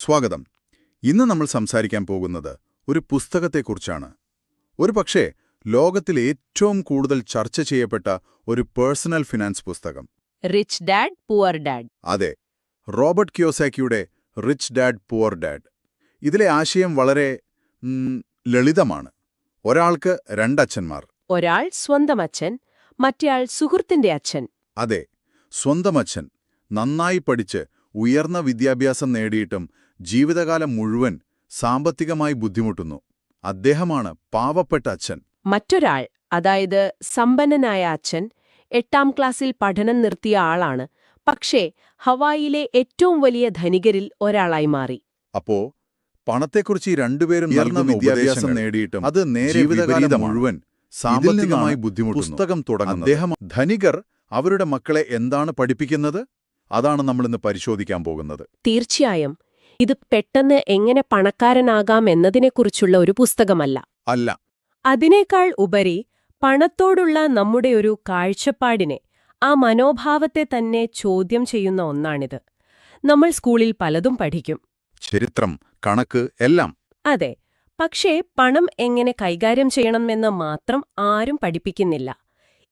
സ്വാഗതം. ഇന്ന് നമ്മൾ സംസാരിക്കാൻ പോകുന്നത് ഒരു പുസ്തകത്തെക്കുറിച്ചാണ്. ഒരു പക്ഷേ ലോകത്തിൽ ഏറ്റവും കൂടുതൽ ചർച്ച ചെയ്യപ്പെട്ട ഒരു പേഴ്സണൽ ഫിനാൻസ് പുസ്തകം. റിച്ച് ഡാഡ് പുവർ ഡാഡ് അതെ റോബർട്ട് കിയോസാക്കിയുടെ റിച്ച് ഡാഡ് പുവർ ഡാഡ് ഇതിലെ ആശയം വളരെ ലളിതമാണ്. ഒരാൾക്ക് രണ്ടച്ഛന്മാർ. ഒരാൾ സ്വന്തം അച്ഛൻ മറ്റേയാൾ സുഹൃത്തിന്റെ അച്ഛൻ. അതെ സ്വന്തം അച്ഛൻ. നന്നായി പഠിച്ച് ഉയർന്ന വിദ്യാഭ്യാസം നേടിയിട്ടും ജീവിതകാലം മുഴുവൻ സാമ്പത്തികമായി ബുദ്ധിമുട്ടുന്നു. അദ്ദേഹമാണ് പാവപ്പെട്ട അച്ഛൻ. മറ്റൊരാൾ അതായത് സമ്പന്നനായ അച്ഛൻ എട്ടാം ക്ലാസ്സിൽ പഠനം നിർത്തിയ ആളാണ്. പക്ഷേ ഹവായിലെ ഏറ്റവും വലിയ ധനികരിൽ ഒരാളായി മാറി. അപ്പോ പണത്തെക്കുറിച്ച് ഈ രണ്ടുപേരും ഉയർന്ന വിദ്യാഭ്യാസം നേടിയിട്ടും അത് നേരെ ജീവിതകാലം മുഴുവൻ സാമ്പത്തികമായി ബുദ്ധിമുട്ട് ബുദ്ധിമുട്ടുന്നു. പുസ്തകം തുടങ്ങുന്നത്. അദ്ദേഹം ധനികർ അവരുടെ മക്കളെ എന്താണ് പഠിപ്പിക്കുന്നത്? അതാണ് നമ്മളിന്ന് പരിശോധിക്കാൻ പോകുന്നത്. തീർച്ചയായും ഇത് പെട്ടെന്ന് എങ്ങനെ പണക്കാരനാകാം എന്നതിനെക്കുറിച്ചുള്ള ഒരു പുസ്തകമല്ല. അല്ല. അതിനേക്കാൾ ഉപരി പണത്തോടുള്ള നമ്മുടെ ഒരു കാഴ്ചപ്പാടിനെ ആ മനോഭാവത്തെ തന്നെ ചോദ്യം ചെയ്യുന്ന ഒന്നാണിത്. നമ്മൾ സ്കൂളിൽ പലതും പഠിക്കും. ചരിത്രം കണക്ക് എല്ലാം. അതെ പക്ഷേ പണം എങ്ങനെ കൈകാര്യം ചെയ്യണമെന്ന് മാത്രം ആരും പഠിപ്പിക്കുന്നില്ല.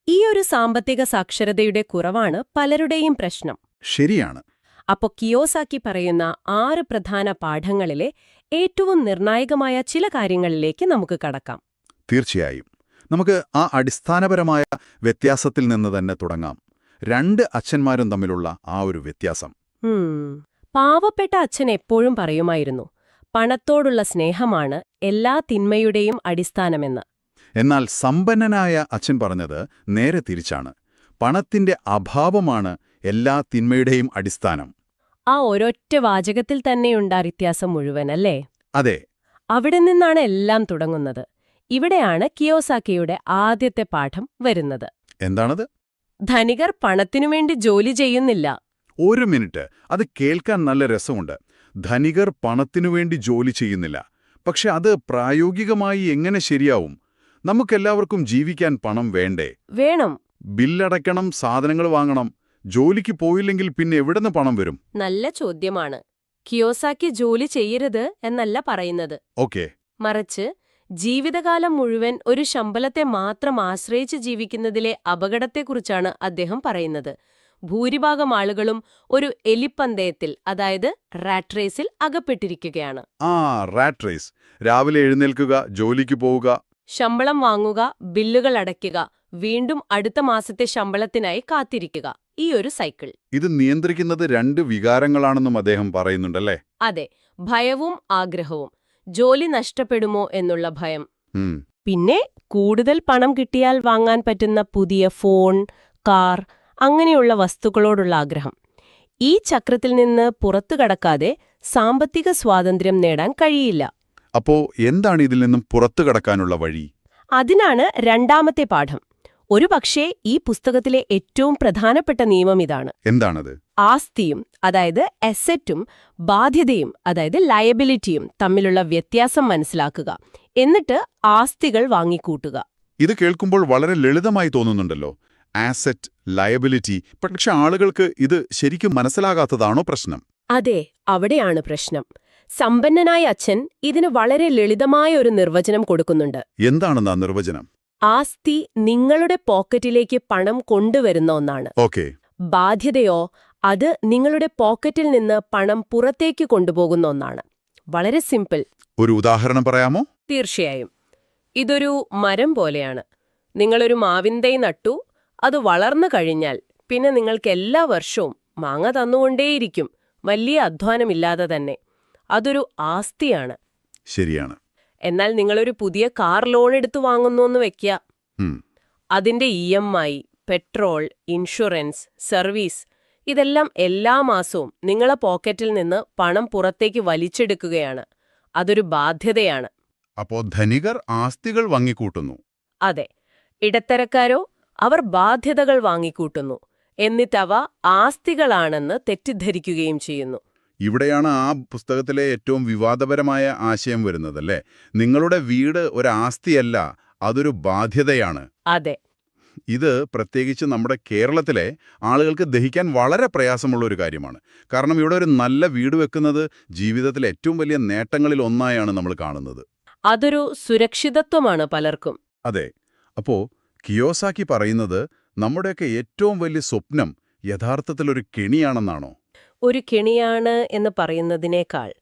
ഈ ഒരു സാമ്പത്തിക സാക്ഷരതയുടെ കുറവാണ് പലരുടെയും പ്രശ്നം. ശരിയാണ്. അപ്പോ കിയോസാക്കി പറയുന്ന ആറ് പ്രധാന പാഠങ്ങളിലെ ഏറ്റവും നിർണായകമായ ചില കാര്യങ്ങളിലേക്ക് നമുക്ക് കടക്കാം. തീർച്ചയായും. നമുക്ക് ആ അടിസ്ഥാനപരമായ വ്യത്യാസത്തിൽ നിന്ന് തന്നെ തുടങ്ങാം. രണ്ട് അച്ഛന്മാരും തമ്മിലുള്ള ആ ഒരു വ്യത്യാസം. പാവപ്പെട്ട അച്ഛൻ എപ്പോഴും പറയുമായിരുന്നു പണത്തോടുള്ള സ്നേഹമാണ് എല്ലാ തിന്മയുടെയും അടിസ്ഥാനമെന്ന്. എന്നാൽ സമ്പന്നനായ അച്ഛൻ പറഞ്ഞത് നേരെ തിരിച്ചാണ്. പണത്തിന്റെ അഭാവമാണ് എല്ലാ തിന്മയുടെയും അടിസ്ഥാനം. ആ ഒരൊറ്റ വാചകത്തിൽ തന്നെയുണ്ട് ആ വ്യത്യാസം മുഴുവൻ അല്ലേ? അതെ. അവിടെ നിന്നാണ് എല്ലാം തുടങ്ങുന്നത്. ഇവിടെയാണ് കിയോസാക്കിയുടെ ആദ്യത്തെ പാഠം വരുന്നത്. എന്താണത്? ധനികർ പണത്തിനുവേണ്ടി ജോലി ചെയ്യുന്നില്ല. ഒരു മിനിറ്റ്. അത് കേൾക്കാൻ നല്ല രസമുണ്ട്. ധനികർ പണത്തിനുവേണ്ടി ജോലി ചെയ്യുന്നില്ല. പക്ഷെ അത് പ്രായോഗികമായി എങ്ങനെ ശരിയാവും? നമുക്കെല്ലാവർക്കും ജീവിക്കാൻ പണം വേണ്ടേ? വേണം. ബില്ലടയ്ക്കണം സാധനങ്ങൾ വാങ്ങണം ജോലിക്ക് പോയില്ലെങ്കിൽ പിന്നെ എവിടുന്ന് പണം വരും? നല്ല ചോദ്യമാണ്. കിയോസാക്കി ജോലി ചെയ്യരുത് എന്നല്ല പറയുന്നത്. ഓക്കെ. മറിച്ച് ജീവിതകാലം മുഴുവൻ ഒരു ശമ്പളത്തെ മാത്രം ആശ്രയിച്ച് ജീവിക്കുന്നതിലെ അപകടത്തെക്കുറിച്ചാണ് അദ്ദേഹം പറയുന്നത്. ഭൂരിഭാഗം ആളുകളും ഒരു എലിപ്പന്തയത്തിൽ അതായത് റാറ്റ് റേസിൽ അകപ്പെട്ടിരിക്കുകയാണ്. ആ റാറ്റ് റേസ്. രാവിലെ എഴുന്നേൽക്കുക ജോലിക്ക് പോവുക ശമ്പളം വാങ്ങുക ബില്ലുകൾ അടയ്ക്കുക വീണ്ടും അടുത്ത മാസത്തെ ശമ്പളത്തിനായി കാത്തിരിക്കുക. ഈ ഒരു സൈക്കിൾ. ഇത് നിയന്ത്രിക്കുന്നത് രണ്ട് വികാരങ്ങളാണെന്നും അദ്ദേഹം പറയുന്നുണ്ടല്ലേ? അതെ. ഭയവും ആഗ്രഹവും. ജോലി നഷ്ടപ്പെടുമോ എന്നുള്ള ഭയം. പിന്നെ കൂടുതൽ പണം കിട്ടിയാൽ വാങ്ങാൻ പറ്റുന്ന പുതിയ ഫോൺ കാർ അങ്ങനെയുള്ള വസ്തുക്കളോടുള്ള ആഗ്രഹം. ഈ ചക്രത്തിൽ നിന്ന് പുറത്തു കടക്കാതെ സാമ്പത്തിക സ്വാതന്ത്ര്യം നേടാൻ കഴിയില്ല. അപ്പോ എന്താണ് ഇതിൽ നിന്നും പുറത്തു കടക്കാനുള്ള വഴി? അതിനാണ് രണ്ടാമത്തെ പാഠം. ഒരുപക്ഷേ ഈ പുസ്തകത്തിലെ ഏറ്റവും പ്രധാനപ്പെട്ട നിയമം ഇതാണ്. എന്താണത്? ആസ്തിയും അതായത് അസറ്റും ബാധ്യതയും അതായത് ലയബിലിറ്റിയും തമ്മിലുള്ള വ്യത്യാസം മനസ്സിലാക്കുക. എന്നിട്ട് ആസ്തികൾ വാങ്ങിക്കൂട്ടുക. ഇത് കേൾക്കുമ്പോൾ വളരെ ലളിതമായി തോന്നുന്നുണ്ടല്ലോ. ആസറ്റ് ലയബിലിറ്റി പക്ഷെ ആളുകൾക്ക് ഇത് ശരിക്കും മനസ്സിലാകാത്തതാണോ പ്രശ്നം? അതെ അവിടെയാണ് പ്രശ്നം. സമ്പന്നനായ അച്ഛൻ ഇതിന് വളരെ ലളിതമായ ഒരു നിർവചനം കൊടുക്കുന്നുണ്ട്. എന്താണെന്നാ നിർവചനം? ആസ്തി നിങ്ങളുടെ പോക്കറ്റിലേക്ക് പണം കൊണ്ടുവരുന്ന ഒന്നാണ്. ഓക്കെ. ബാധ്യതയോ അത് നിങ്ങളുടെ പോക്കറ്റിൽ നിന്ന് പണം പുറത്തേക്ക് കൊണ്ടുപോകുന്ന ഒന്നാണ്. വളരെ സിമ്പിൾ. ഒരു ഉദാഹരണം പറയാമോ? തീർച്ചയായും. ഇതൊരു മരം പോലെയാണ്. നിങ്ങളൊരു മാവിന്തൈ നട്ടു അത് വളർന്നു കഴിഞ്ഞാൽ പിന്നെ നിങ്ങൾക്ക് എല്ലാ വർഷവും മാങ്ങ തന്നുകൊണ്ടേയിരിക്കും. വലിയ അധ്വാനമില്ലാതെ തന്നെ. അതൊരു ആസ്തിയാണ്. ശരിയാണ്. എന്നാൽ നിങ്ങളൊരു പുതിയ കാർ ലോൺ എടുത്തു വാങ്ങുന്നു എന്ന് വെക്കുക അതിന്റെ E M I petrol insurance service ഇതെല്ലാം എല്ലാ മാസവും നിങ്ങളെ പോക്കറ്റിൽ നിന്ന് പണം പുറത്തേക്ക് വലിച്ചെടുക്കുകയാണ്. അതൊരു ബാധ്യതയാണ്. അപ്പോ ധനികർ ആസ്തികൾ വാങ്ങിക്കൂട്ടുന്നു. അതെ. ഇടത്തരക്കാരോ അവർ ബാധ്യതകൾ വാങ്ങിക്കൂട്ടുന്നു. എന്നിട്ടവ ആസ്തികളാണെന്ന് തെറ്റിദ്ധരിക്കുകയും ചെയ്യുന്നു. ഇവിടെയാണ് ആ പുസ്തകത്തിലെ ഏറ്റവും വിവാദപരമായ ആശയം വരുന്നതല്ലേ നിങ്ങളുടെ വീട് ഒരു ആസ്തിയല്ല അതൊരു ബാധ്യതയാണ്. അതെ. ഇത് പ്രത്യേകിച്ച് നമ്മുടെ കേരളത്തിലെ ആളുകൾക്ക് ദഹിക്കാൻ വളരെ പ്രയാസമുള്ള ഒരു കാര്യമാണ്. കാരണം ഇവിടെ ഒരു നല്ല വീട് വെക്കുന്നത് ജീവിതത്തിലെ ഏറ്റവും വലിയ നേട്ടങ്ങളിൽ ഒന്നായാണ് നമ്മൾ കാണുന്നത്. അതൊരു സുരക്ഷിതത്വമാണ് പലർക്കും. അതെ. അപ്പോ കിയോസാക്കി പറയുന്നത് നമ്മുടെയൊക്കെ ഏറ്റവും വലിയ സ്വപ്നം യഥാർത്ഥത്തിൽ ഒരു കെണിയാണെന്നാണോ? ഒരു കെണിയാണ് എന്ന് പറയുന്നതിനേക്കാൾ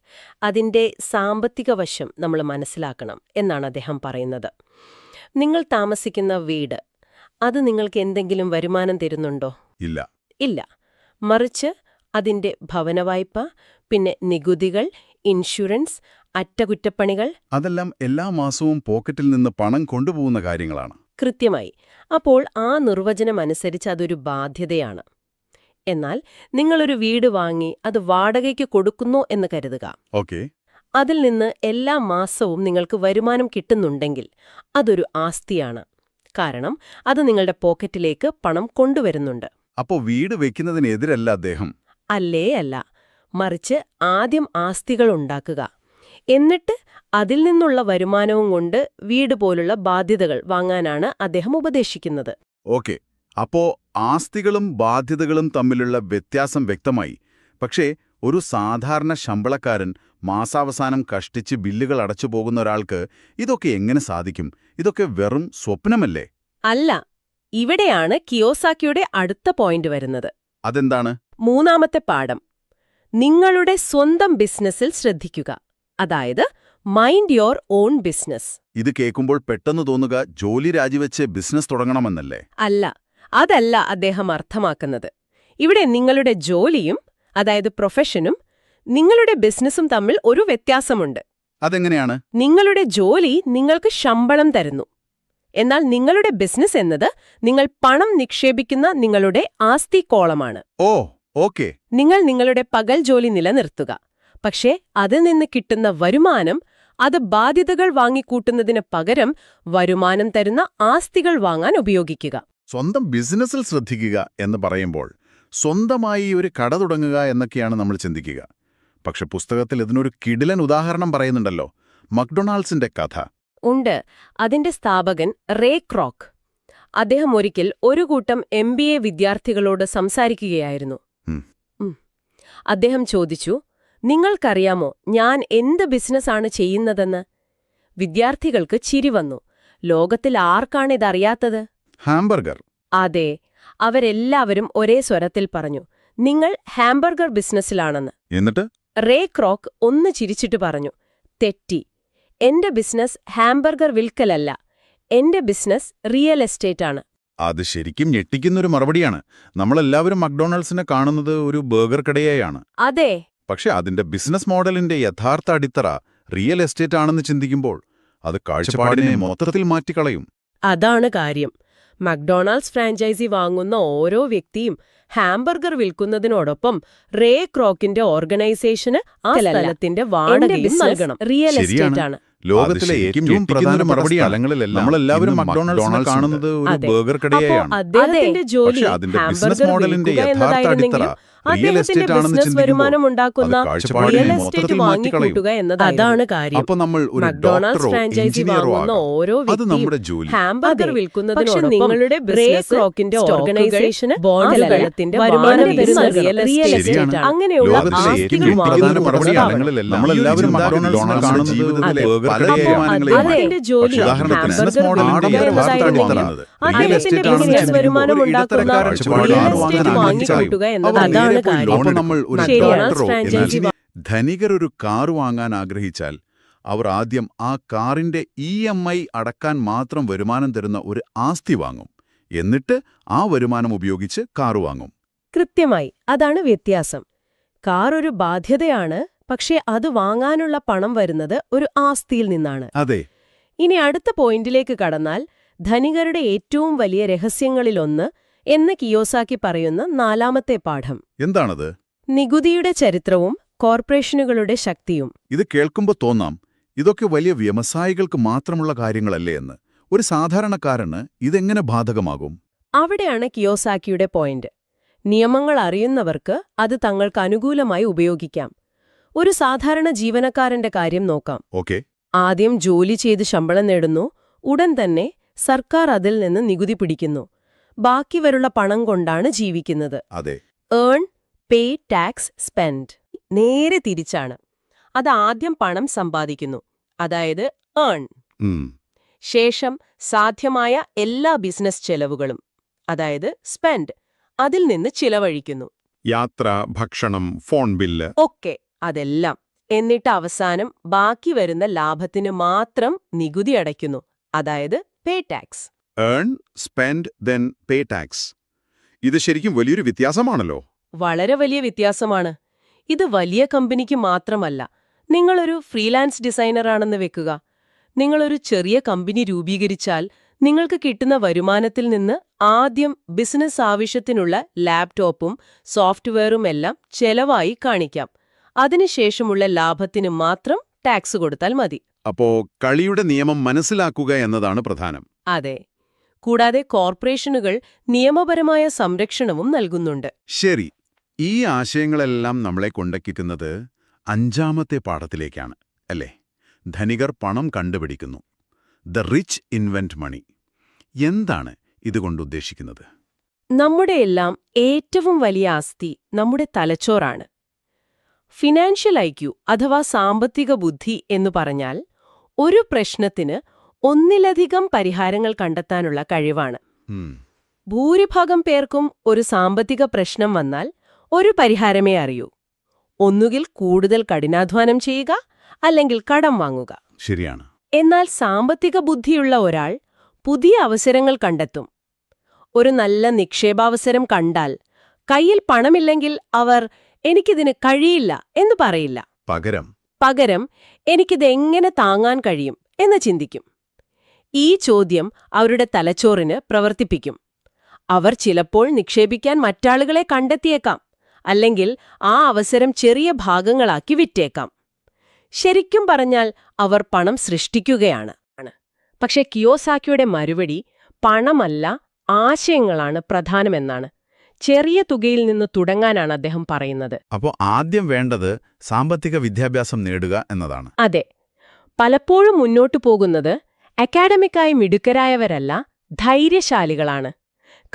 അതിന്റെ സാമ്പത്തിക വശം നമ്മൾ മനസ്സിലാക്കണം എന്നാണ് അദ്ദേഹം പറയുന്നത്. നിങ്ങൾ താമസിക്കുന്ന വീട് അത് നിങ്ങൾക്ക് എന്തെങ്കിലും വരുമാനം തരുന്നുണ്ടോ? ഇല്ല. ഇല്ല. മറിച്ച് അതിന്റെ ഭവനവായ്പ പിന്നെ നികുതികൾ ഇൻഷുറൻസ് അറ്റകുറ്റപ്പണികൾ. അതെല്ലാം എല്ലാ മാസവും പോക്കറ്റിൽ നിന്ന് പണം കൊണ്ടുപോകുന്ന കാര്യങ്ങളാണ്. കൃത്യമായി. അപ്പോൾ ആ നിർവചനം അനുസരിച്ച് അതൊരു ബാധ്യതയാണ്. എന്നാൽ നിങ്ങളൊരു വീട് വാങ്ങി അത് വാടകയ്ക്ക് കൊടുക്കുന്നു എന്ന് കരുതുക. ഓക്കെ. അതിൽ നിന്ന് എല്ലാ മാസവും നിങ്ങൾക്ക് വരുമാനം കിട്ടുന്നുണ്ടെങ്കിൽ അതൊരു ആസ്തിയാണ്. കാരണം അത് നിങ്ങളുടെ പോക്കറ്റിലേക്ക് പണം കൊണ്ടുവരുന്നുണ്ട്. അപ്പോ വീട് വെക്കുന്നതിനെതിരല്ല അദ്ദേഹം? അല്ലേ അല്ല. മറിച്ച് ആദ്യം ആസ്തികൾ ഉണ്ടാക്കുക. എന്നിട്ട് അതിൽ നിന്നുള്ള വരുമാനവും കൊണ്ട് വീട് പോലുള്ള ബാധ്യതകൾ വാങ്ങാനാണ് അദ്ദേഹം ഉപദേശിക്കുന്നത്. ഓക്കെ. അപ്പോ ആസ്തികളും ബാധ്യതകളും തമ്മിലുള്ള വ്യത്യാസം വ്യക്തമായി. പക്ഷേ ഒരു സാധാരണ ശമ്പളക്കാരൻ മാസാവസാനം കഷ്ടിച്ച് ബില്ലുകൾ അടച്ചു പോകുന്ന ഒരാൾക്ക് ഇതൊക്കെ എങ്ങനെ സാധിക്കും? ഇതൊക്കെ വെറും സ്വപ്നമല്ലേ? അല്ല ഇവിടെയാണ് കിയോസാക്കിയുടെ അടുത്ത പോയിന്റ് വരുന്നത്. അതെന്താണ്? മൂന്നാമത്തെ പാഠം. നിങ്ങളുടെ സ്വന്തം ബിസിനസ്സിൽ ശ്രദ്ധിക്കുക. അതായത് മൈൻഡ് യോർ ഓൺ ബിസിനസ്. ഇത് കേൾക്കുമ്പോൾ പെട്ടെന്ന് തോന്നുക ജോലി രാജിവെച്ച് ബിസിനസ് തുടങ്ങണമെന്നല്ലേ? അല്ല അതല്ല അദ്ദേഹം അർത്ഥമാക്കുന്നത്. ഇവിടെ നിങ്ങളുടെ ജോലിയും അതായത് പ്രൊഫഷനും നിങ്ങളുടെ ബിസിനസ്സും തമ്മിൽ ഒരു വ്യത്യാസമുണ്ട്. അതെങ്ങനെയാണ്? നിങ്ങളുടെ ജോലി നിങ്ങൾക്ക് ശമ്പളം തരുന്നു. എന്നാൽ നിങ്ങളുടെ ബിസിനസ് എന്നത് നിങ്ങൾ പണം നിക്ഷേപിക്കുന്ന നിങ്ങളുടെ ആസ്തി കോളമാണ്. Oh okay. നിങ്ങൾ നിങ്ങളുടെ പകൽ ജോലി നിലനിർത്തുക. പക്ഷേ അതിൽ നിന്ന് കിട്ടുന്ന വരുമാനം അത് ബാധ്യതകൾ വാങ്ങിക്കൂട്ടുന്നതിന് പകരം വരുമാനം തരുന്ന ആസ്തികൾ വാങ്ങാൻ ഉപയോഗിക്കുക. സ്വന്തം ബിസിനസ്സിൽ ശ്രദ്ധിക്കുക എന്ന് പറയുമ്പോൾ സ്വന്തമായി ഒരു കട തുടങ്ങുക എന്നൊക്കെയാണ് നമ്മൾ ചിന്തിക്കുക. പക്ഷെ പുസ്തകത്തിൽ ഇതിനൊരു കിടിലൻ ഉദാഹരണം പറയുന്നുണ്ടല്ലോ. മക്ഡൊണാൾഡ്സിന്റെ കഥ. ഉണ്ട്. അതിന്റെ സ്ഥാപകൻ റേ ക്രോക്ക്. അദ്ദേഹം ഒരിക്കൽ ഒരു കൂട്ടം എം ബി എ വിദ്യാർത്ഥികളോട് സംസാരിക്കുകയായിരുന്നു. അദ്ദേഹം ചോദിച്ചു നിങ്ങൾക്കറിയാമോ ഞാൻ എന്ത് ബിസിനസ്സാണ് ചെയ്യുന്നതെന്ന്? വിദ്യാർത്ഥികൾക്ക് ചിരി വന്നു. ലോകത്തിൽ ആർക്കാണിതറിയാത്തത് ഹാംബർഗർ. അതെ അവരെല്ലാവരും ഒരേ സ്വരത്തിൽ പറഞ്ഞു നിങ്ങൾ ഹാംബർഗർ ബിസിനസ്സിലാണെന്ന്. എന്നിട്ട്? റേ ക്രോക്ക് ഒന്ന് ചിരിച്ചിട്ട് പറഞ്ഞു തെറ്റി. എന്റെ ബിസിനസ് ഹാംബർഗർ വിൽക്കലല്ല എന്റെ ബിസിനസ് റിയൽ എസ്റ്റേറ്റ് ആണ് അത് ശരിക്കും ഞെട്ടിക്കുന്നൊരു മറുപടിയാണ്. നമ്മളെല്ലാവരും മക്ഡൊണാൾഡ്സിനെ കാണുന്നത് ഒരു ബർഗർ കടയായാണ്. അതെ. പക്ഷെ അതിന്റെ ബിസിനസ് മോഡലിന്റെ യഥാർത്ഥ അടിത്തറ റിയൽ എസ്റ്റേറ്റ് ആണെന്ന് ചിന്തിക്കുമ്പോൾ അത് കാഴ്ചപ്പാടിനെ മൊത്തത്തിൽ മാറ്റിക്കളയും. അതാണ് കാര്യം. മക്ഡൊണാൾഡ്സ് ഫ്രാഞ്ചൈസി വാങ്ങുന്ന ഓരോ വ്യക്തിയും ഹാംബർഗർ വിൽക്കുന്നതിനോടൊപ്പം റേ ക്രോക്കിന്റെ ഓർഗനൈസേഷന് ആ സ്ഥലത്തിന്റെ വാടകയും നൽകണം. റിയൽ എസ്റ്റേറ്റ് ആണ്. ലോകത്തിലെ ഏറ്റവും പ്രധാന നമ്മളെല്ലാവരും മക്ഡൊണാൾഡ്സ് കാണുന്നത് ഒരു അതെ. ബർഗർ കടയായാണ്. അദ്ദേഹത്തിന്റെ ജോലി പക്ഷെ അതിന്റെ ബിസിനസ് ഹാംബർഗർ മോഡലിന്റെ യഥാർത്ഥ അടിത്തറ അദ്ദേഹത്തിന്റെ ബിസിനസ് വരുമാനം ഉണ്ടാക്കുന്ന റിയൽ എസ്റ്റേറ്റ്. വാങ്ങിക്കൂട്ടുക അതാണ് കാര്യം. മക്ഡൊണാൾഡ്സ് ഫ്രാഞ്ചൈസി വാങ്ങുന്ന ഓരോ വ്യക്തിയും ഹാംബർഗർ. വിൽക്കുന്നതിനോടൊപ്പം നിങ്ങളുടെ ഓർഗനൈസേഷന് ബോണ്ടുകളുടെ വരുമാനം റിയൽ എസ്റ്റേറ്റ്. അങ്ങനെയുള്ള ആസ്തികൾ. ജോലി ബിസിനസ് അദ്ദേഹത്തിന്റെ വരുമാനം ഉണ്ടാക്കുന്ന റിയൽ എസ്റ്റേറ്റ് വാങ്ങിക്കൂട്ടുക അവർ എന്നതാണ് കാര്യം. ധനികർ ഒരു കാർ വാങ്ങാൻ ആഗ്രഹിച്ചാൽ അവർ ആദ്യം ആ കാറിന്റെ ഇ എം ഐ അടക്കാൻ മാത്രം വരുമാനം തരുന്ന ഒരു ആസ്തി വാങ്ങും. എന്നിട്ട് ആ വരുമാനം ഉപയോഗിച്ച് കാർ വാങ്ങും. കൃത്യമായി. അതാണ് വ്യത്യാസം. കാർ ഒരു ബാധ്യതയാണ് പക്ഷേ അത് വാങ്ങാനുള്ള പണം വരുന്നത് ഒരു ആസ്തിയിൽ നിന്നാണ്. അതെ. ഇനി അടുത്ത പോയിന്റിലേക്ക് കടന്നാൽ ധനികരുടെ ഏറ്റവും വലിയ രഹസ്യങ്ങളിലൊന്ന് എന്ന് കിയോസാക്കി പറയുന്ന നാലാമത്തെ പാഠം. എന്താണത്? നികുതിയുടെ ചരിത്രവും കോർപ്പറേഷനുകളുടെ ശക്തിയും. ഇത് കേൾക്കുമ്പോൾ തോന്നാം ഇതൊക്കെ വലിയ വ്യവസായികൾക്ക് മാത്രമുള്ള കാര്യങ്ങളല്ലേ എന്ന്. ഒരു സാധാരണക്കാരന് ഇതെങ്ങനെ ബാധകമാകും? അവിടെയാണ് കിയോസാക്കിയുടെ പോയിന്റ്. നിയമങ്ങൾ അറിയുന്നവർക്ക് അത് തങ്ങൾക്ക് അനുകൂലമായി ഉപയോഗിക്കാം. ഒരു സാധാരണ ജീവനക്കാരന്റെ കാര്യം നോക്കാം. ഓക്കെ. ആദ്യം ജോലി ചെയ്ത് ശമ്പളം നേടുന്നു ഉടൻ തന്നെ സർക്കാർ അതിൽ നിന്ന് നികുതി പിടിക്കുന്നു. ബാക്കി വരുള്ള പണം കൊണ്ടാണ് ജീവിക്കുന്നത്. അതെ. ഏൺ പേ ടാക്സ് സ്പെൻഡ് നേരെ തിരിച്ചാണ്. അത് ആദ്യം പണം സമ്പാദിക്കുന്നു. അതായത് ഏൺ ശേഷം സാധ്യമായ എല്ലാ ബിസിനസ് ചെലവുകളും അതായത് സ്പെൻഡ് അതിൽ നിന്ന് ചിലവഴിക്കുന്നു. യാത്ര ഭക്ഷണം ഫോൺ ബില്ല് ഒക്കെ അതെല്ലാം. എന്നിട്ട് അവസാനം ബാക്കി വരുന്ന ലാഭത്തിന് മാത്രം നികുതി അടയ്ക്കുന്നു. അതായത് pay tax earn spend then pay tax ഇത് ശരിക്കും വലിയൊരു വ്യത്യാസമാണല്ലോ. വളരെ വലിയ വ്യത്യാസമാണ്. ഇത് വലിയ കമ്പനിക്ക് മാത്രമല്ല നിങ്ങളൊരു ഫ്രീലാൻസ് ഡിസൈനറാണെന്ന് വെക്കുക. നിങ്ങളൊരു ചെറിയ കമ്പനി രൂപീകരിച്ചാൽ നിങ്ങൾക്ക് കിട്ടുന്ന വരുമാനത്തിൽ നിന്ന് ആദ്യം ബിസിനസ് ആവശ്യത്തിനുള്ള ലാപ്ടോപ്പും സോഫ്റ്റ്വെയറും എല്ലാം ചെലവായി കാണിക്കാം. അതിനുശേഷമുള്ള ലാഭത്തിന് മാത്രം ടാക്സ് കൊടുത്താൽ മതി. അപ്പോ കളിയുടെ നിയമം മനസ്സിലാക്കുക എന്നതാണ് പ്രധാനം. അതെ. കൂടാതെ കോർപ്പറേഷനുകൾ നിയമപരമായ സംരക്ഷണവും നൽകുന്നുണ്ട്. ശരി. ഈ ആശയങ്ങളെല്ലാം നമ്മളെ കൊണ്ടക്കിക്കുന്നത് അഞ്ചാമത്തെ പാഠത്തിലേക്കാണ് അല്ലേ? ധനികർ പണം കണ്ടുപിടിക്കുന്നു. The rich invent money. എന്താണ് ഇതുകൊണ്ട് ഉദ്ദേശിക്കുന്നത്? നമ്മുടെ എല്ലാം ഏറ്റവും വലിയ ആസ്തി നമ്മുടെ തലച്ചോറാണ്. ഫിനാൻഷ്യൽ ഐക്യു അഥവാ സാമ്പത്തിക ബുദ്ധി എന്ന് പറഞ്ഞാൽ ഒരു പ്രശ്നത്തിന് ഒന്നിലധികം പരിഹാരങ്ങൾ കണ്ടെത്താനുള്ള കഴിവാണ്. ഭൂരിഭാഗം പേർക്കും ഒരു സാമ്പത്തിക പ്രശ്നം വന്നാൽ ഒരു പരിഹാരമേ അറിയൂ. ഒന്നുകിൽ കൂടുതൽ കഠിനാധ്വാനം ചെയ്യുക അല്ലെങ്കിൽ കടം വാങ്ങുക. ശരിയാണ്. എന്നാൽ സാമ്പത്തിക ബുദ്ധിയുള്ള ഒരാൾ പുതിയ അവസരങ്ങൾ കണ്ടെത്തും. ഒരു നല്ല നിക്ഷേപാവസരം കണ്ടാൽ കയ്യിൽ പണമില്ലെങ്കിൽ അവർ എനിക്കിതിന് കഴിയില്ല എന്ന് പറയില്ല. പകരം. പകരം എനിക്കിത് എങ്ങനെ താങ്ങാൻ കഴിയും എന്ന് ചിന്തിക്കും. ഈ ചോദ്യം അവരുടെ തലച്ചോറിന് പ്രവർത്തിപ്പിക്കും. അവർ ചിലപ്പോൾ നിക്ഷേപിക്കാൻ മറ്റാളുകളെ കണ്ടെത്തിയേക്കാം അല്ലെങ്കിൽ ആ അവസരം ചെറിയ ഭാഗങ്ങളാക്കി വിറ്റേക്കാം. ശരിക്കും പറഞ്ഞാൽ അവർ പണം സൃഷ്ടിക്കുകയാണ്. പക്ഷെ കിയോസാക്കിയുടെ മറുപടി പണമല്ല ആശയങ്ങളാണ് പ്രധാനമെന്നാണ്. ചെറിയ തുകയിൽ നിന്ന് തുടങ്ങാനാണ് അദ്ദേഹം പറയുന്നത്. അപ്പോൾ ആദ്യം വേണ്ടത് സാമ്പത്തിക വിദ്യാഭ്യാസം നേടുക എന്നതാണ്. അതെ. പലപ്പോഴും മുന്നോട്ടു പോകുന്നത് അക്കാഡമിക്കായി മിടുക്കരായവരല്ല ധൈര്യശാലികളാണ്.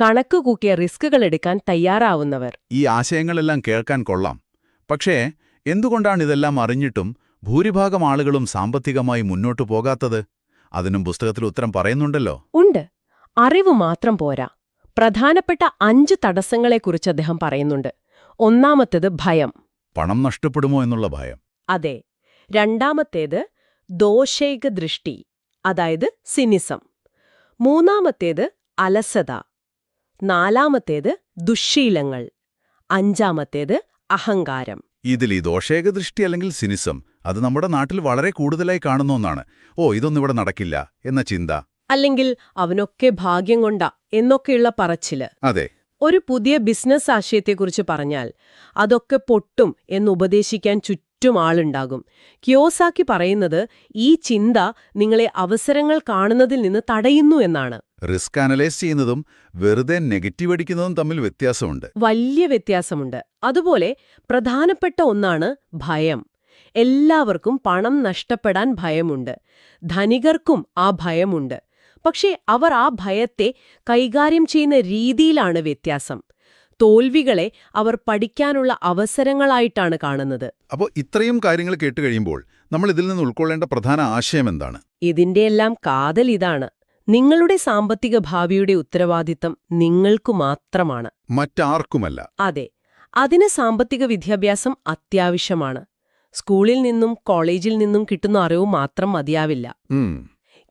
കണക്ക് കൂക്കിയ റിസ്കുകൾ എടുക്കാൻ തയ്യാറാവുന്നവർ. ഈ ആശയങ്ങളെല്ലാം കേൾക്കാൻ കൊള്ളാം. പക്ഷേ എന്തുകൊണ്ടാണ് ഇതെല്ലാം അറിഞ്ഞിട്ടും ഭൂരിഭാഗം ആളുകളും സാമ്പത്തികമായി മുന്നോട്ടു പോകാത്തത്? അതിനും പുസ്തകത്തിൽ ഉത്തരം പറയുന്നുണ്ടല്ലോ. ഉണ്ട്. അറിവ് മാത്രം പോരാ. പ്രധാനപ്പെട്ട അഞ്ച് തടസ്സങ്ങളെക്കുറിച്ച് അദ്ദേഹം പറയുന്നുണ്ട്. ഒന്നാമത്തേത് ഭയം. പണം നഷ്ടപ്പെടുമോ എന്നുള്ള ഭയം. അതെ. രണ്ടാമത്തേത് ദോഷൈക ദൃഷ്ടി അതായത് സിനിസം. മൂന്നാമത്തേത് അലസത. നാലാമത്തേത് ദുശ്ശീലങ്ങൾ. അഞ്ചാമത്തേത് അഹങ്കാരം. ഇതിൽ ഈ ദോഷേക ദൃഷ്ടി അല്ലെങ്കിൽ സിനിസം അത് നമ്മുടെ നാട്ടിൽ വളരെ കൂടുതലായി കാണുന്ന ഒന്നാണ്. ഓ ഇതൊന്നും ഇവിടെ നടക്കില്ല എന്ന ചിന്ത. അല്ലെങ്കിൽ അവനൊക്കെ ഭാഗ്യം കൊണ്ടാ എന്നൊക്കെയുള്ള പറച്ചിൽ. അതെ. ഒരു പുതിയ ബിസിനസ് ആശയത്തെക്കുറിച്ച് പറഞ്ഞാൽ അതൊക്കെ പൊട്ടും എന്നുപദേശിക്കാൻ ചുറ്റും ആളുണ്ടാകും. ക്യോസാക്കി പറയുന്നത് ഈ ചിന്ത നിങ്ങളെ അവസരങ്ങൾ കാണുന്നതിൽ നിന്ന് തടയുന്നു എന്നാണ്. റിസ്ക് അനലൈസ് ചെയ്യുന്നതും വെറുതെ നെഗറ്റീവ് അടിക്കുന്നതും തമ്മിൽ വ്യത്യാസമുണ്ട്. വലിയ വ്യത്യാസമുണ്ട്. അതുപോലെ പ്രധാനപ്പെട്ട ഒന്നാണ് ഭയം. എല്ലാവർക്കും പണം നഷ്ടപ്പെടാൻ ഭയമുണ്ട്. ധനികർക്കും ആ ഭയമുണ്ട്. പക്ഷേ അവർ ആ ഭയത്തെ കൈകാര്യം ചെയ്യുന്ന രീതിയിലാണ് വ്യത്യാസം. തോൽവികളെ അവർ പഠിക്കാനുള്ള അവസരങ്ങളായിട്ടാണ് കാണുന്നത്. അപ്പോൾ ഇത്രയും കാര്യങ്ങൾ കേട്ട് കഴിയുമ്പോൾ നമ്മൾ ഇതിൽ നിന്ന് ഉൾക്കൊള്ളേണ്ട പ്രധാന ആശയം എന്താണ്? ഇതിന്റെ എല്ലാം കാതൽ ഇതാണ്. നിങ്ങളുടെ സാമ്പത്തിക ഭാവിയുടെ ഉത്തരവാദിത്തം നിങ്ങൾക്കു മാത്രമാണ്. മറ്റാർക്കുമല്ല. അതെ അതിന് സാമ്പത്തിക വിദ്യാഭ്യാസം അത്യാവശ്യമാണ്. സ്കൂളിൽ നിന്നും കോളേജിൽ നിന്നും കിട്ടുന്ന അറിവ് മാത്രം മതിയാവില്ല.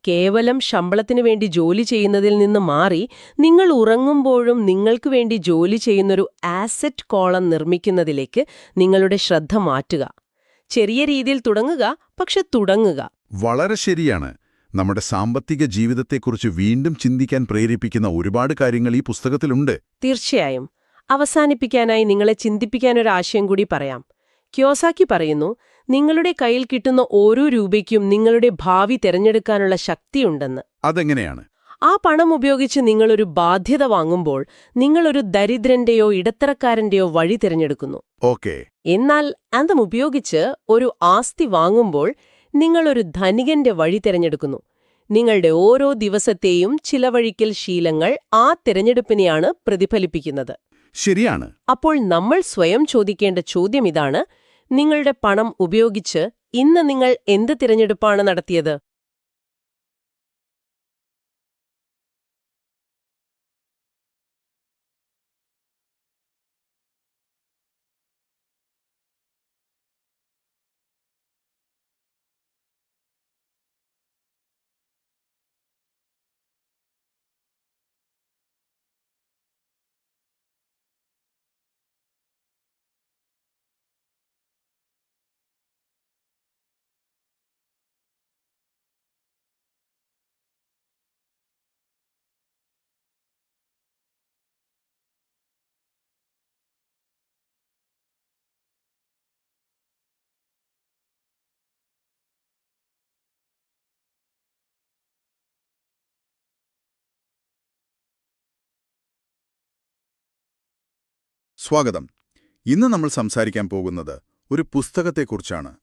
കേവലം ശമ്പളത്തിന് വേണ്ടി ജോലി ചെയ്യുന്നതിൽ നിന്ന് മാറി നിങ്ങൾ ഉറങ്ങുമ്പോഴും നിങ്ങൾക്ക് വേണ്ടി ജോലി ചെയ്യുന്നൊരു ആസറ്റ് കോളം നിർമ്മിക്കുന്നതിലേക്ക് നിങ്ങളുടെ ശ്രദ്ധ മാറ്റുക. ചെറിയ രീതിയിൽ തുടങ്ങുക പക്ഷെ തുടങ്ങുക. വളരെ ശരിയാണ്. നമ്മുടെ സാമ്പത്തിക ജീവിതത്തെക്കുറിച്ച് വീണ്ടും ചിന്തിക്കാൻ പ്രേരിപ്പിക്കുന്ന ഒരുപാട് കാര്യങ്ങൾ ഈ പുസ്തകത്തിലുണ്ട്. തീർച്ചയായും. അവസാനിപ്പിക്കാനായി നിങ്ങളെ ചിന്തിപ്പിക്കാനൊരാശയം കൂടി പറയാം. ക്യോസാക്കി പറയുന്നു നിങ്ങളുടെ കയ്യിൽ കിട്ടുന്ന ഓരോ രൂപയ്ക്കും നിങ്ങളുടെ ഭാവി തിരഞ്ഞെടുക്കാനുള്ള ശക്തിയുണ്ടെന്ന്. അതെങ്ങനെയാണ്? ആ പണം ഉപയോഗിച്ച് നിങ്ങളൊരു ബാധ്യത വാങ്ങുമ്പോൾ നിങ്ങളൊരു ദരിദ്രന്റെയോ ഇടത്തരക്കാരന്റെയോ വഴി തിരഞ്ഞെടുക്കുന്നു. ഓക്കെ. എന്നാൽ അതും ഉപയോഗിച്ച് ഒരു ആസ്തി വാങ്ങുമ്പോൾ നിങ്ങളൊരു ധനികന്റെ വഴി തിരഞ്ഞെടുക്കുന്നു. നിങ്ങളുടെ ഓരോ ദിവസത്തെയും ചിലവഴിക്കൽ ശീലങ്ങൾ ആ തിരഞ്ഞെടുപ്പിനെയാണ് പ്രതിഫലിപ്പിക്കുന്നത്. ശരിയാണ്. അപ്പോൾ നമ്മൾ സ്വയം ചോദിക്കേണ്ട ചോദ്യം ഇതാണ് നിങ്ങളുടെ പണം ഉപയോഗിച്ച് ഇന്ന് നിങ്ങൾ എന്ത് തിരഞ്ഞെടുപ്പാണ് നടത്തിയത്? സ്വാഗതം. ഇന്ന് നമ്മൾ സംസാരിക്കാൻ പോകുന്നത് ഒരു പുസ്തകത്തെക്കുറിച്ചാണ്.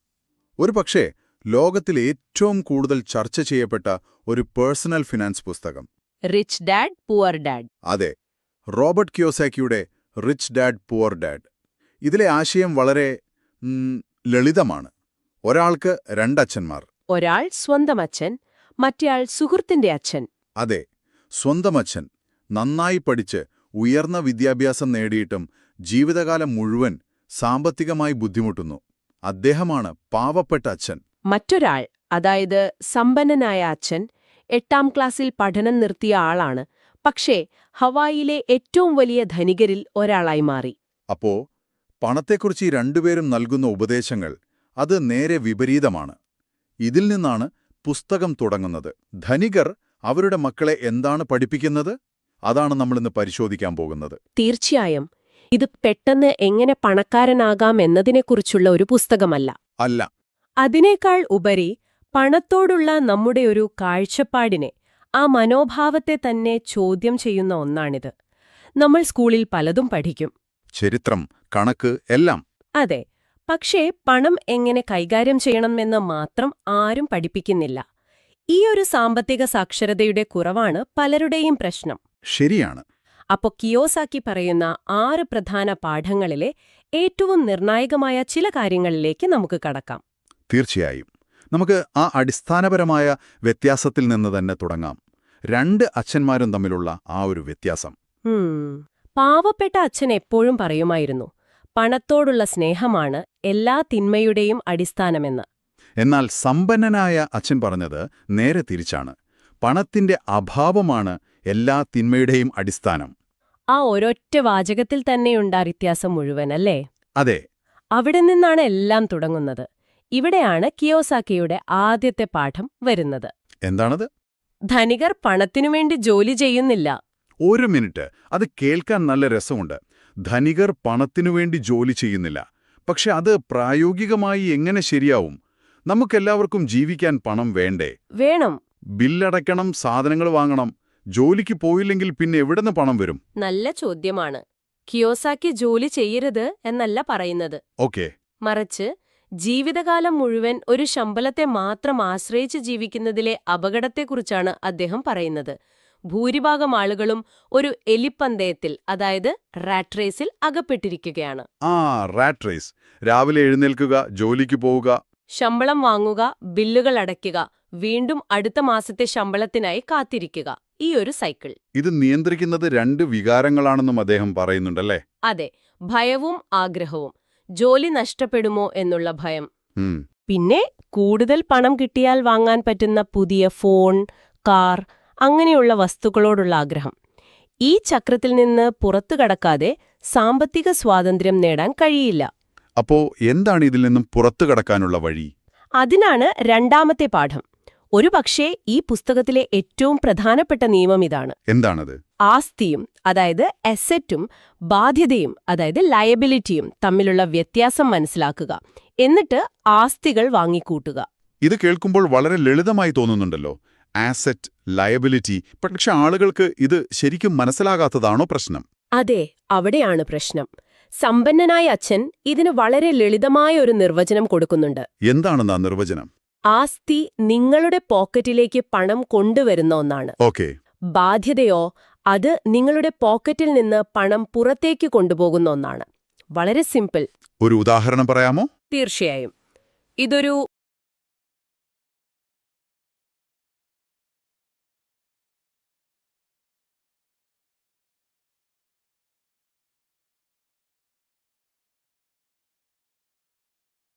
ഒരു പക്ഷേ ലോകത്തിൽ ഏറ്റവും കൂടുതൽ ചർച്ച ചെയ്യപ്പെട്ട ഒരു പേഴ്സണൽ ഫിനാൻസ് പുസ്തകം. റിച്ച് ഡാഡ് പുവർ ഡാഡ് അതെ റോബർട്ട് കിയോസാക്കിയുടെ റിച്ച് ഡാഡ് പുവർ ഡാഡ് ഇതിലെ ആശയം വളരെ ലളിതമാണ്. ഒരാൾക്ക് രണ്ടച്ഛന്മാർ. ഒരാൾ സ്വന്തം അച്ഛൻ മറ്റേയാൾ സുഹൃത്തിന്റെ അച്ഛൻ. അതെ സ്വന്തം അച്ഛൻ. നന്നായി പഠിച്ച് ഉയർന്ന വിദ്യാഭ്യാസം നേടിയിട്ടും ജീവിതകാലം മുഴുവൻ സാമ്പത്തികമായി ബുദ്ധിമുട്ടുന്നു. അദ്ദേഹമാണ് പാവപ്പെട്ട അച്ഛൻ. മറ്റൊരാൾ അതായത് സമ്പന്നനായ അച്ഛൻ എട്ടാം ക്ലാസ്സിൽ പഠനം നിർത്തിയ ആളാണ്. പക്ഷേ ഹവായിലെ ഏറ്റവും വലിയ ധനികരിൽ ഒരാളായി മാറി. അപ്പോ പണത്തെക്കുറിച്ച് ഈ രണ്ടുപേരും നൽകുന്ന ഉപദേശങ്ങൾ അത് നേരെ വിപരീതമാണ്. ഇതിൽ നിന്നാണ് പുസ്തകം തുടങ്ങുന്നത്. ധനികർ അവരുടെ മക്കളെ എന്താണ് പഠിപ്പിക്കുന്നത്? അതാണ് നമ്മളിന്ന് പരിശോധിക്കാൻ പോകുന്നത്. തീർച്ചയായും. ഇത് പെട്ടെന്ന് എങ്ങനെ പണക്കാരനാകാം എന്നതിനെക്കുറിച്ചുള്ള ഒരു പുസ്തകമല്ല. അല്ല. അതിനേക്കാൾ ഉപരി പണത്തോടുള്ള നമ്മുടെ ഒരു കാഴ്ചപ്പാടിനെ ആ മനോഭാവത്തെ തന്നെ ചോദ്യം ചെയ്യുന്ന ഒന്നാണിത്. നമ്മൾ സ്കൂളിൽ പലതും പഠിക്കും. ചരിത്രം കണക്ക് എല്ലാം. അതെ. പക്ഷേ പണം എങ്ങനെ കൈകാര്യം ചെയ്യണമെന്ന് മാത്രം ആരും പഠിപ്പിക്കുന്നില്ല. ഈ ഒരു സാമ്പത്തിക സാക്ഷരതയുടെ കുറവാണ് പലരുടെയും പ്രശ്നം. ശരിയാണ്. അപ്പോ കിയോസാക്കി പറയുന്ന ആറ് പ്രധാന പാഠങ്ങളിലെ ഏറ്റവും നിർണായകമായ ചില കാര്യങ്ങളിലേക്ക് നമുക്ക് കടക്കാം. തീർച്ചയായും. നമുക്ക് ആ അടിസ്ഥാനപരമായ വ്യത്യാസത്തിൽ നിന്ന് തന്നെ തുടങ്ങാം. രണ്ട് അച്ഛന്മാരും തമ്മിലുള്ള ആ ഒരു വ്യത്യാസം. പാവപ്പെട്ട അച്ഛൻ എപ്പോഴും പറയുമായിരുന്നു പണത്തോടുള്ള സ്നേഹമാണ് എല്ലാ തിന്മയുടെയും അടിസ്ഥാനമെന്ന്. എന്നാൽ സമ്പന്നനായ അച്ഛൻ പറഞ്ഞത് നേരെ തിരിച്ചാണ്. പണത്തിന്റെ അഭാവമാണ് എല്ലാ തിന്മയുടെയും അടിസ്ഥാനം. ആ ഒരൊറ്റ വാചകത്തിൽ തന്നെയുണ്ട് ആ വ്യത്യാസം മുഴുവൻ അല്ലേ? അതെ. അവിടെ നിന്നാണ് എല്ലാം തുടങ്ങുന്നത്. ഇവിടെയാണ് കിയോസാക്കിയുടെ ആദ്യത്തെ പാഠം വരുന്നത്. എന്താണത്? ധനികർ പണത്തിനു വേണ്ടി ജോലി ചെയ്യുന്നില്ല. ഒരു മിനിറ്റ്. അത് കേൾക്കാൻ നല്ല രസമുണ്ട്. ധനികർ പണത്തിനു വേണ്ടി ജോലി ചെയ്യുന്നില്ല. പക്ഷെ അത് പ്രായോഗികമായി എങ്ങനെ ശരിയാവും? നമുക്കെല്ലാവർക്കും ജീവിക്കാൻ പണം വേണ്ടേ? വേണം. ബില്ലടയ്ക്കണം സാധനങ്ങൾ വാങ്ങണം ജോലിക്ക് പോയില്ലെങ്കിൽ പിന്നെ എവിടുന്ന് പണം വരും? നല്ല ചോദ്യമാണ്. കിയോസാക്കി ജോലി ചെയ്യരുത് എന്നല്ല പറയുന്നത്. ഓക്കെ. മറിച്ച് ജീവിതകാലം മുഴുവൻ ഒരു ശമ്പളത്തെ മാത്രം ആശ്രയിച്ച് ജീവിക്കുന്നതിലെ അപകടത്തെക്കുറിച്ചാണ് അദ്ദേഹം പറയുന്നത്. ഭൂരിഭാഗം ആളുകളും ഒരു എലിപ്പന്തയത്തിൽ അതായത് റാറ്റ് റേസിൽ അകപ്പെട്ടിരിക്കുകയാണ്. ആ റാറ്റ് റേസ്. രാവിലെ എഴുന്നേൽക്കുക ജോലിക്ക് പോവുക. ശമ്പളം വാങ്ങുക ബില്ലുകൾ അടയ്ക്കുക വീണ്ടും അടുത്ത മാസത്തെ ശമ്പളത്തിനായി കാത്തിരിക്കുക. ഈ ഒരു സൈക്കിൾ. ഇത് നിയന്ത്രിക്കുന്നത് രണ്ട് വികാരങ്ങളാണെന്നും അദ്ദേഹം പറയുന്നുണ്ടല്ലേ? അതെ ഭയവും ആഗ്രഹവും. ജോലി നഷ്ടപ്പെടുമോ എന്നുള്ള ഭയം. പിന്നെ കൂടുതൽ പണം കിട്ടിയാൽ വാങ്ങാൻ പറ്റുന്ന പുതിയ ഫോൺ കാർ അങ്ങനെയുള്ള വസ്തുക്കളോടുള്ള ആഗ്രഹം. ഈ ചക്രത്തിൽ നിന്ന് പുറത്തു കടക്കാതെ സാമ്പത്തിക സ്വാതന്ത്ര്യം നേടാൻ കഴിയില്ല. അപ്പോ എന്താണ് ഇതിൽ നിന്നും പുറത്തു കടക്കാനുള്ള വഴി? അതിനാണ് രണ്ടാമത്തെ പാഠം. ഒരുപക്ഷേ ഈ പുസ്തകത്തിലെ ഏറ്റവും പ്രധാനപ്പെട്ട നിയമം ഇതാണ്. എന്താണത്? ആസ്തിയും അതായത് അസറ്റും ബാധ്യതയും അതായത് ലയബിലിറ്റിയും തമ്മിലുള്ള വ്യത്യാസം മനസ്സിലാക്കുക. എന്നിട്ട് ആസ്തികൾ വാങ്ങിക്കൂട്ടുക. ഇത് കേൾക്കുമ്പോൾ വളരെ ലളിതമായി തോന്നുന്നുണ്ടല്ലോ. ആസറ്റ് ലയബിലിറ്റി പക്ഷെ ആളുകൾക്ക് ഇത് ശരിക്കും മനസ്സിലാകാത്തതാണോ പ്രശ്നം? അതെ അവിടെയാണ് പ്രശ്നം. സമ്പന്നനായ അച്ഛൻ ഇതിന് വളരെ ലളിതമായ ഒരു നിർവചനം കൊടുക്കുന്നുണ്ട്. എന്താണെന്നാ നിർവചനം? ആസ്തി നിങ്ങളുടെ പോക്കറ്റിലേക്ക് പണം കൊണ്ടുവരുന്ന ഒന്നാണ്. ഓക്കെ. ബാധ്യതയോ അത് നിങ്ങളുടെ പോക്കറ്റിൽ നിന്ന് പണം പുറത്തേക്ക് കൊണ്ടുപോകുന്ന ഒന്നാണ്. വളരെ സിമ്പിൾ. ഒരു ഉദാഹരണം പറയാമോ? തീർച്ചയായും. ഇതൊരു